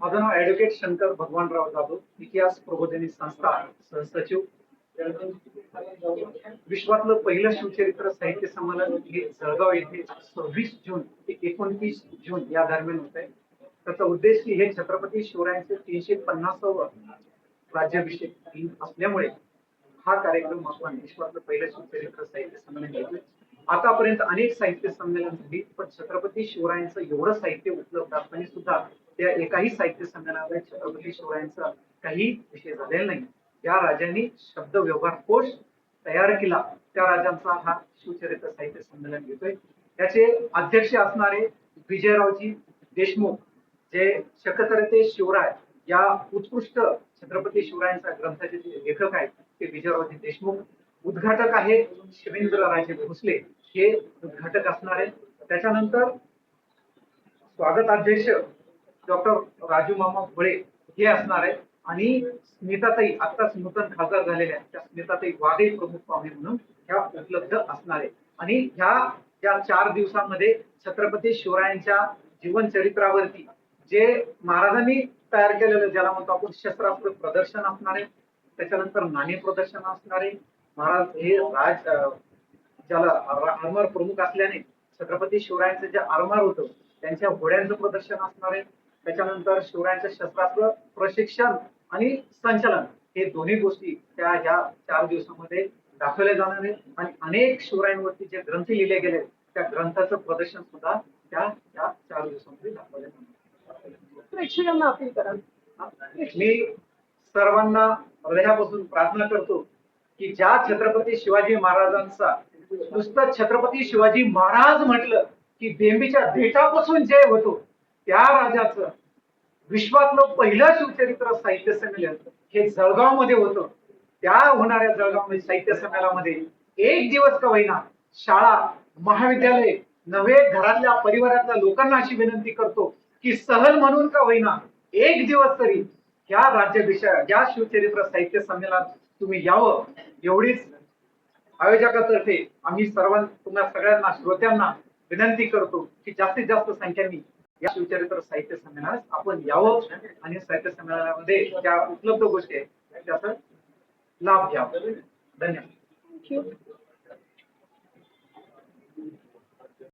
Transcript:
माझं नाव ऍडव्होकेट शंकर भगवानराव जाधव इतिहास प्रबोधिनी संस्था सहसचिव. विश्वातलं पहिलं शिवचरित्र साहित्य संमेलन हे जळगाव येथे सव्वीस जून ते एकोणतीस जून या दरम्यान होत आहे. त्याचा उद्देश की हे छत्रपती शिवरायांचे तीनशे पन्नासावं राज्याभिषेक दिन असल्यामुळे हा कार्यक्रम आपण विश्वातलं पहिलं शिवचरित्र साहित्य संमेलन घेतोय आतापर्यंत अनेक साहित्य संमेलन झाली पण छत्रपती शिवरायांचं एवढं साहित्य उपलब्ध असताना सुद्धा त्या एकाही साहित्य संमेलनामध्ये छत्रपती शिवरायांचा काही विषय झालेला नाही. या राजांनी शब्द व्यवहार कोश तयार केला. त्या राजांचा हा शिवचरित्र साहित्य संमेलन घेतोय. त्याचे अध्यक्ष असणारे विजयरावजी देशमुख जे शकतरते शिवराय या उत्कृष्ट छत्रपती शिवरायांच्या ग्रंथाचे जे लेखक आहेत ते विजयरावजी देशमुख. उद्घाटक आहे शिवेंद्रराजे भोसले. हे उद्घाटक असणार. आहेत त्याच्यानंतर स्वागताध्यक्ष डॉक्टर राजू मामा भोळे हे असणार आहे आणि स्मिताताई आत्ताच नूतन खासदार झालेल्या त्या स्मिताताई वाघे प्रमुख पाहुणे म्हणून ह्या उपलब्ध असणार आहे आणि ह्या या चार दिवसांमध्ये छत्रपती शिवरायांच्या जीवन चरित्रावरती जे महाराजांनी तयार केलेलं ज्याला म्हणतो आपण शस्त्रास्त्र प्रदर्शन असणार आहे त्याच्यानंतर नाणे प्रदर्शन असणार आहे. महाराज हे राज ज्याला आरमार प्रमुख असल्याने छत्रपती शिवरायांचं जे आरमार होतं त्यांच्या घोड्यांचं प्रदर्शन असणार आहे. त्याच्यानंतर शिवरायांचं शस्त्रास्त्र प्रशिक्षण आणि संचलन हे दोन्ही गोष्टी त्या ह्या चार दिवसामध्ये दाखवल्या जाणार आहेत. आणि अनेक शिवरायांवरती जे ग्रंथ लिहिले गेले त्या ग्रंथाचं प्रदर्शन सुद्धा त्या त्या चार दिवसामध्ये दाखवले जाणार अपील करा. मी सर्वांना हृदयापासून प्रार्थना करतो की ज्या छत्रपती शिवाजी महाराजांचा नुसतं छत्रपती शिवाजी महाराज म्हटलं की बेंबीच्या देठापासून जय होतो. त्या राजाचं विश्वातलं पहिलं शिवचरित्र साहित्य संमेलन हे जळगावमध्ये होतं. त्या होणाऱ्या जळगावमध्ये साहित्य संमेलनामध्ये एक दिवस का होईना शाळा महाविद्यालय नव्हे घरातल्या परिवारातल्या लोकांना अशी विनंती करतो की सहल म्हणून का होईना एक दिवस तरी या राज्याभिषेक या शिवचरित्र साहित्य संमेलनात तुम्ही यावं. एवढीच आयोजकातर्फे आम्ही सर्वां तुम्हाला सगळ्यांना श्रोत्यांना विनंती करतो की जास्तीत जास्त संख्येने या शिवचरित्र साहित्य संमेलनात आपण यावं आणि साहित्य संमेलनामध्ये ज्या उपलब्ध गोष्टी आहेत त्याचा लाभ घ्यावा. धन्यवाद. थँक्यू